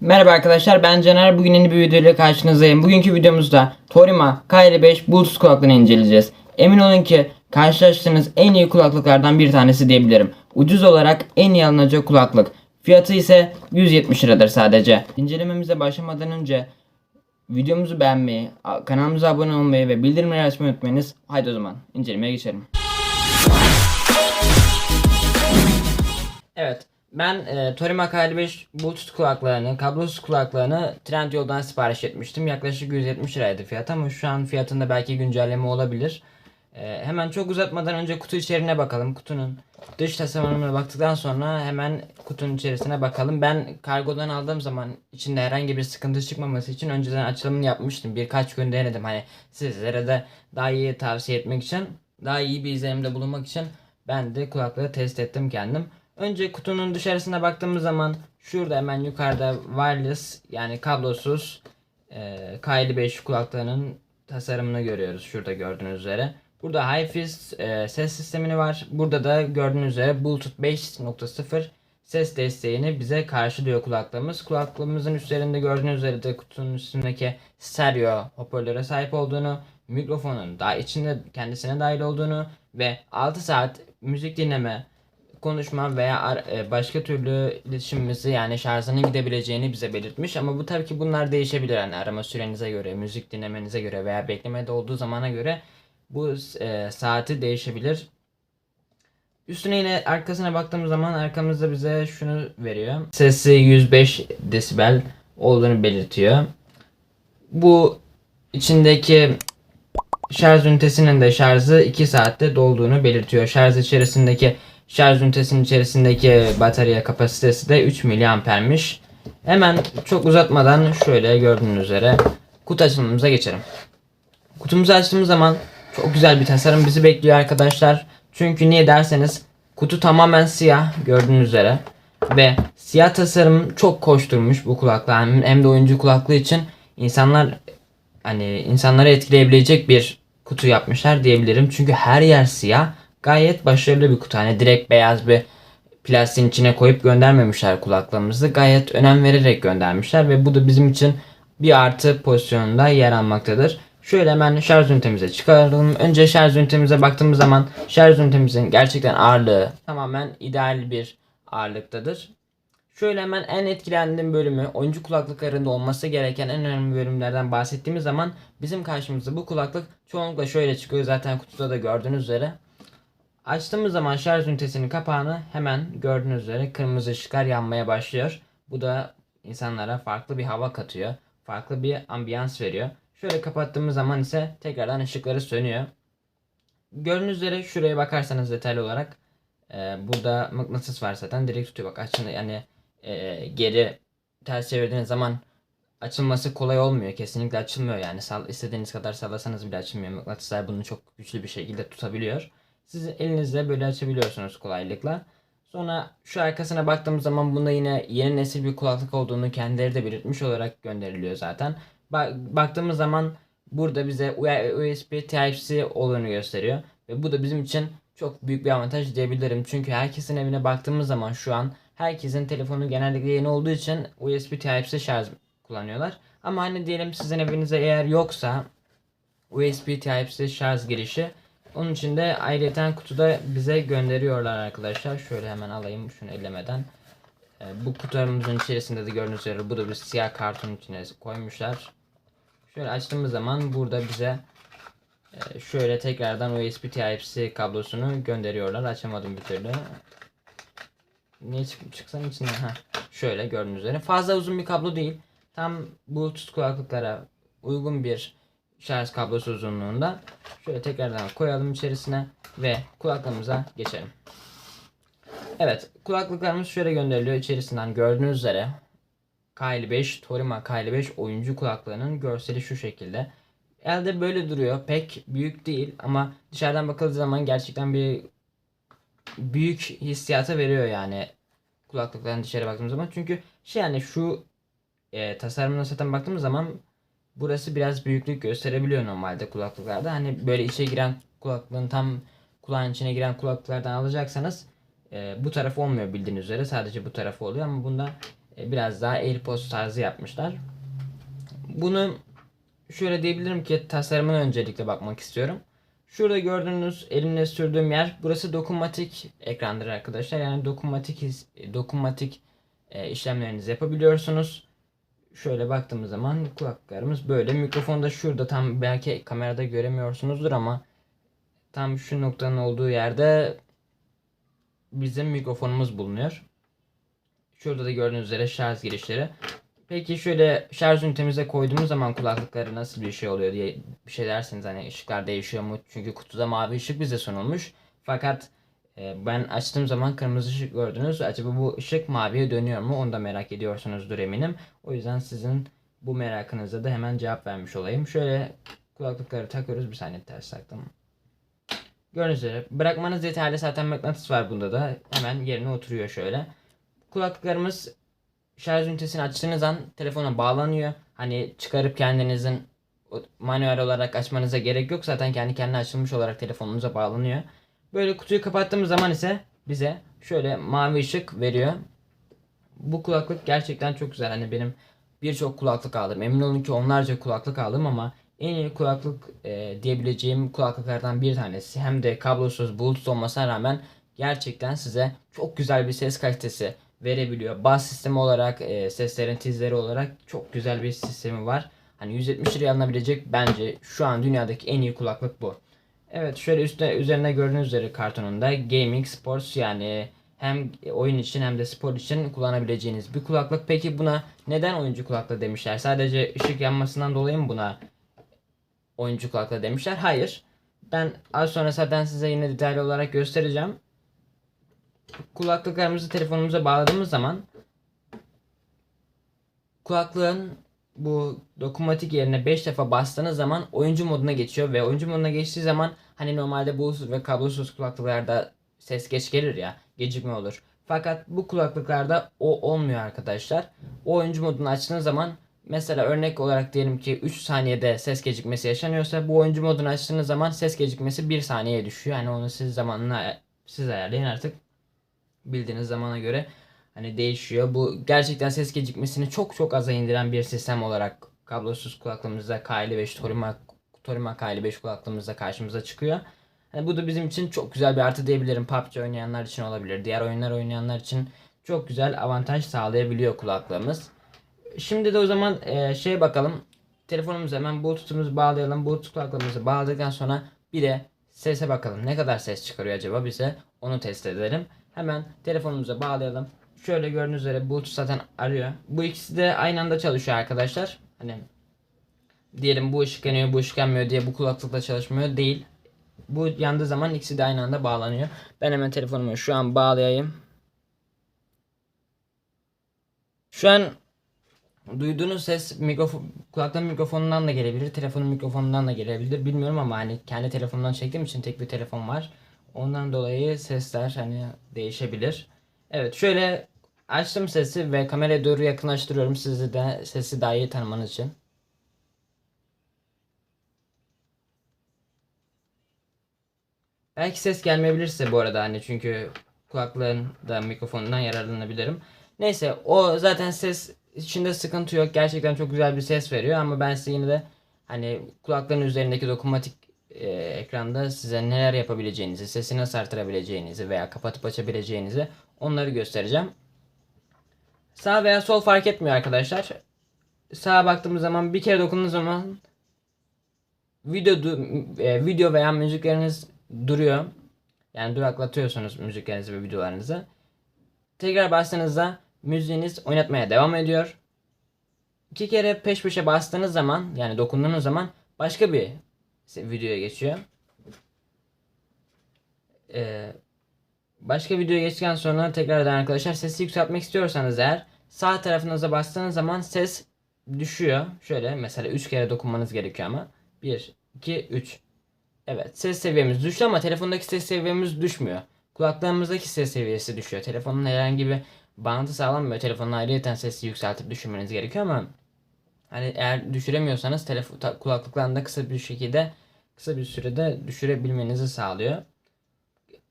Merhaba arkadaşlar ben Caner. Bugün yeni bir video ile karşınızdayım. Bugünkü videomuzda Torima K55 Bluetooth kulaklığını inceleyeceğiz. Emin olun ki karşılaştığınız en iyi kulaklıklardan bir tanesi diyebilirim. Ucuz olarak en iyi alınacak kulaklık. Fiyatı ise 170 liradır sadece. İncelememize başlamadan önce videomuzu beğenmeyi, kanalımıza abone olmayı ve bildirimleri açmayı unutmayınız. Haydi o zaman incelemeye geçelim. Evet. Ben e, Torima K55 Bluetooth kulaklığını, kablosuz kulaklığını Trendyol'dan sipariş etmiştim. Yaklaşık 170 liraydı fiyat ama şu an fiyatında belki güncelleme olabilir. E, hemen çok uzatmadan önce kutu içeriğine bakalım. Kutunun dış tasarımına baktıktan sonra hemen kutunun içerisine bakalım. Ben kargodan aldığım zaman içinde herhangi bir sıkıntı çıkmaması için önceden açılımını yapmıştım. Birkaç gün denedim. Hani sizlere de daha iyi tavsiye etmek için, daha iyi bir izlenimde bulunmak için ben de kulaklığı test ettim kendim. Önce kutunun dışarısına baktığımız zaman şurada hemen yukarıda wireless yani kablosuz e, K55 kulaklığının tasarımını görüyoruz şurada gördüğünüz üzere. Burada Hi-Fi e, ses sistemini var. Burada da gördüğünüz üzere Bluetooth 5.0 ses desteğini bize karşılıyor kulaklığımız. Kulaklığımızın üstlerinde gördüğünüz üzere de kutunun üstündeki stereo hoparlöre sahip olduğunu, mikrofonun daha içinde kendisine dahil olduğunu ve 6 saat müzik dinleme, konuşma veya e, başka türlü iletişimimizi yani şarjının gidebileceğini bize belirtmiş. Ama bu tabii ki bunlar değişebilir. Yani arama sürenize göre, müzik dinlemenize göre veya beklemede olduğu zamana göre bu e, saati değişebilir. Üstüne yine arkasına baktığımız zaman arkamızda bize şunu veriyor. Sesi 105 desibel olduğunu belirtiyor. Bu içindeki şarj ünitesinin de şarjı 2 saatte dolduğunu belirtiyor. Şarj içerisindeki şarj ünitesinin içerisindeki batarya kapasitesi de 3 miliampermiş. Hemen çok uzatmadan şöyle gördüğünüz üzere kutu açılımımıza geçelim. Kutumuzu açtığımız zaman çok güzel bir tasarım bizi bekliyor arkadaşlar. Çünkü niye derseniz kutu tamamen siyah gördüğünüz üzere. Ve siyah tasarım çok koşturmuş bu kulaklığa hem de oyuncu kulaklığı için insanlar hani insanları etkileyebilecek bir kutu yapmışlar diyebilirim. Çünkü her yer siyah. Gayet başarılı bir kutu. Hani direkt beyaz bir plastiğin içine koyup göndermemişler kulaklığımızı. Gayet önem vererek göndermişler ve bu da bizim için bir artı pozisyonunda yer almaktadır. Şöyle hemen şarj ünitemize çıkaralım. Önce şarj ünitemize baktığımız zaman şarj ünitemizin gerçekten ağırlığı tamamen ideal bir ağırlıktadır. Şöyle hemen en etkilendiğim bölümü oyuncu kulaklıklarında olması gereken en önemli bölümlerden bahsettiğimiz zaman bizim karşımıza bu kulaklık çoğunlukla şöyle çıkıyor zaten kutuda da gördüğünüz üzere. Açtığımız zaman şarj ünitesinin kapağını hemen gördüğünüz üzere kırmızı ışıklar yanmaya başlıyor. Bu da insanlara farklı bir hava katıyor. Farklı bir ambiyans veriyor. Şöyle kapattığımız zaman ise tekrardan ışıkları sönüyor. Gördüğünüz üzere şuraya bakarsanız detaylı olarak e, burada mıknatıs var zaten direkt tutuyor. Bak açın yani e, geri ters çevirdiğiniz zaman açılması kolay olmuyor. Kesinlikle açılmıyor yani. Sal, istediğiniz kadar sallasanız bile açılmıyor. Mıknatıslar bunu çok güçlü bir şekilde tutabiliyor. Siz elinizle böyle açabiliyorsunuz kolaylıkla. Sonra şu arkasına baktığımız zaman bunda yine yeni nesil bir kulaklık olduğunu kendileri de belirtmiş olarak gönderiliyor zaten. Ba- baktığımız zaman burada bize USB Type-C olduğunu gösteriyor. Ve bu da bizim için çok büyük bir avantaj diyebilirim. Çünkü herkesin evine baktığımız zaman şu an herkesin telefonu genellikle yeni olduğu için USB Type-C şarj kullanıyorlar. Ama hani diyelim sizin evinizde eğer yoksa USB Type-C şarj girişi onun için de ayrıyeten kutuda bize gönderiyorlar arkadaşlar. Şöyle hemen alayım şunu ellemeden. Ee, bu kutularımızın içerisinde de gördüğünüz üzere bu da bir siyah karton içine koymuşlar. Şöyle açtığımız zaman burada bize e, şöyle tekrardan USB Type-C kablosunu gönderiyorlar. Açamadım bir türlü. Niye çık çıksan içinden? ha Şöyle gördüğünüz üzere. Fazla uzun bir kablo değil. Tam Bluetooth kulaklıklara uygun bir şarj kablosu uzunluğunda. Şöyle tekrardan koyalım içerisine ve kulaklığımıza geçelim. Evet kulaklıklarımız şöyle gönderiliyor içerisinden gördüğünüz üzere K55 Torima K55 oyuncu kulaklığının görseli şu şekilde. Elde böyle duruyor. Pek büyük değil ama dışarıdan bakıldığı zaman gerçekten bir büyük hissiyata veriyor yani kulaklıkların dışarı baktığımız zaman. Çünkü şey yani şu e, tasarımına zaten baktığımız zaman burası biraz büyüklük gösterebiliyor normalde kulaklıklarda. Hani böyle içe giren kulaklığın tam kulağın içine giren kulaklıklardan alacaksanız e, bu tarafı olmuyor bildiğiniz üzere. Sadece bu tarafı oluyor ama bunda e, biraz daha AirPods tarzı yapmışlar. Bunu şöyle diyebilirim ki tasarımına öncelikle bakmak istiyorum. Şurada gördüğünüz elimle sürdüğüm yer burası dokunmatik ekrandır arkadaşlar. Yani dokunmatik his- dokunmatik e, işlemlerinizi yapabiliyorsunuz. Şöyle baktığımız zaman kulaklarımız böyle. Mikrofon da şurada tam belki kamerada göremiyorsunuzdur ama tam şu noktanın olduğu yerde bizim mikrofonumuz bulunuyor. Şurada da gördüğünüz üzere şarj girişleri. Peki şöyle şarj ünitemize koyduğumuz zaman kulaklıkları nasıl bir şey oluyor diye bir şey dersiniz hani ışıklar değişiyor mu? Çünkü kutuda mavi ışık bize sunulmuş. Fakat ben açtığım zaman kırmızı ışık gördünüz. Acaba bu ışık maviye dönüyor mu? Onu da merak ediyorsunuzdur eminim. O yüzden sizin bu merakınıza da hemen cevap vermiş olayım. Şöyle kulaklıkları takıyoruz. Bir saniye ters taktım. Gördüğünüz üzere bırakmanız yeterli. Zaten mıknatıs var bunda da. Hemen yerine oturuyor şöyle. Kulaklıklarımız şarj ünitesini açtığınız an telefona bağlanıyor. Hani çıkarıp kendinizin manuel olarak açmanıza gerek yok. Zaten kendi kendine açılmış olarak telefonunuza bağlanıyor. Böyle kutuyu kapattığımız zaman ise bize şöyle mavi ışık veriyor. Bu kulaklık gerçekten çok güzel. Hani benim birçok kulaklık aldım. Emin olun ki onlarca kulaklık aldım ama en iyi kulaklık e, diyebileceğim kulaklıklardan bir tanesi. Hem de kablosuz bluetooth olmasına rağmen gerçekten size çok güzel bir ses kalitesi verebiliyor. Bas sistemi olarak, e, seslerin tizleri olarak çok güzel bir sistemi var. Hani 170 liraya alınabilecek bence şu an dünyadaki en iyi kulaklık bu. Evet şöyle üstte üzerine gördüğünüz üzere kartonunda gaming sports yani hem oyun için hem de spor için kullanabileceğiniz bir kulaklık. Peki buna neden oyuncu kulaklığı demişler? Sadece ışık yanmasından dolayı mı buna oyuncu kulaklığı demişler? Hayır. Ben az sonra zaten size yine detaylı olarak göstereceğim. Kulaklıklarımızı telefonumuza bağladığımız zaman kulaklığın bu dokunmatik yerine 5 defa bastığınız zaman oyuncu moduna geçiyor ve oyuncu moduna geçtiği zaman hani normalde bluetooth ve kablosuz kulaklıklarda ses geç gelir ya gecikme olur. Fakat bu kulaklıklarda o olmuyor arkadaşlar. O oyuncu modunu açtığınız zaman mesela örnek olarak diyelim ki 3 saniyede ses gecikmesi yaşanıyorsa bu oyuncu modunu açtığınız zaman ses gecikmesi 1 saniyeye düşüyor. Yani onu siz zamanla siz ayarlayın artık bildiğiniz zamana göre hani değişiyor. Bu gerçekten ses gecikmesini çok çok aza indiren bir sistem olarak kablosuz kulaklığımızda K55 Torima Torima K55 kulaklığımızda karşımıza çıkıyor. Hani bu da bizim için çok güzel bir artı diyebilirim. PUBG oynayanlar için olabilir. Diğer oyunlar oynayanlar için çok güzel avantaj sağlayabiliyor kulaklığımız. Şimdi de o zaman e, şey bakalım. Telefonumuzu hemen Bluetooth'umuzu bağlayalım. Bluetooth kulaklığımızı bağladıktan sonra bir de sese bakalım. Ne kadar ses çıkarıyor acaba bize? Onu test edelim. Hemen telefonumuza bağlayalım. Şöyle gördüğünüz üzere Bluetooth zaten arıyor. Bu ikisi de aynı anda çalışıyor arkadaşlar. Hani diyelim bu ışık yanıyor, bu ışık yanmıyor diye bu kulaklıkla çalışmıyor değil. Bu yandığı zaman ikisi de aynı anda bağlanıyor. Ben hemen telefonumu şu an bağlayayım. Şu an duyduğunuz ses mikrofon kulaklığın mikrofonundan da gelebilir, telefonun mikrofonundan da gelebilir. Bilmiyorum ama hani kendi telefonumdan çektiğim için tek bir telefon var. Ondan dolayı sesler hani değişebilir. Evet şöyle açtım sesi ve kameraya doğru yakınlaştırıyorum sizi de sesi daha iyi tanımanız için. Belki ses gelmeyebilirse bu arada hani çünkü kulaklığın da mikrofonundan yararlanabilirim. Neyse o zaten ses içinde sıkıntı yok. Gerçekten çok güzel bir ses veriyor ama ben size yine de hani kulaklığın üzerindeki dokunmatik e, ekranda size neler yapabileceğinizi, sesi nasıl artırabileceğinizi veya kapatıp açabileceğinizi onları göstereceğim. Sağ veya sol fark etmiyor arkadaşlar. Sağa baktığımız zaman bir kere dokunduğunuz zaman video e, video veya müzikleriniz duruyor. Yani duraklatıyorsunuz müziklerinizi ve videolarınızı. Tekrar bastığınızda müziğiniz oynatmaya devam ediyor. İki kere peş peşe bastığınız zaman yani dokunduğunuz zaman başka bir videoya geçiyor. Ee, başka videoya geçtikten sonra tekrardan arkadaşlar sesi yükseltmek istiyorsanız eğer sağ tarafınıza bastığınız zaman ses düşüyor. Şöyle mesela 3 kere dokunmanız gerekiyor ama. 1, 2, 3. Evet ses seviyemiz düştü ama telefondaki ses seviyemiz düşmüyor. Kulaklarımızdaki ses seviyesi düşüyor. Telefonun herhangi bir bağlantı sağlanmıyor. Telefonun ayrıyeten sesi yükseltip düşürmeniz gerekiyor ama hani eğer düşüremiyorsanız telefon kulaklıklarında kısa bir şekilde kısa bir sürede düşürebilmenizi sağlıyor.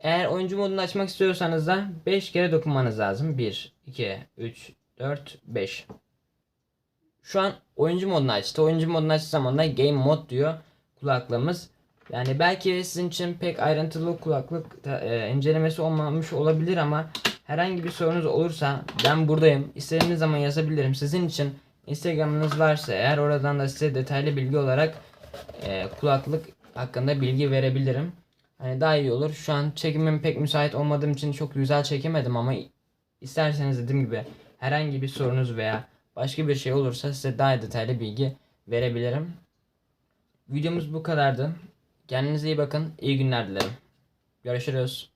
Eğer oyuncu modunu açmak istiyorsanız da 5 kere dokunmanız lazım. 1, 2, 3, 4, 5. Şu an oyuncu modunu açtı. Oyuncu modunu açtığı zaman da Game Mode diyor kulaklığımız. Yani belki sizin için pek ayrıntılı kulaklık da, e, incelemesi olmamış olabilir ama herhangi bir sorunuz olursa ben buradayım. İstediğiniz zaman yazabilirim. Sizin için Instagram'ınız varsa eğer oradan da size detaylı bilgi olarak e, kulaklık hakkında bilgi verebilirim. Hani daha iyi olur. Şu an çekimim pek müsait olmadığım için çok güzel çekemedim ama isterseniz dediğim gibi herhangi bir sorunuz veya başka bir şey olursa size daha detaylı bilgi verebilirim. Videomuz bu kadardı. Kendinize iyi bakın. İyi günler dilerim. Görüşürüz.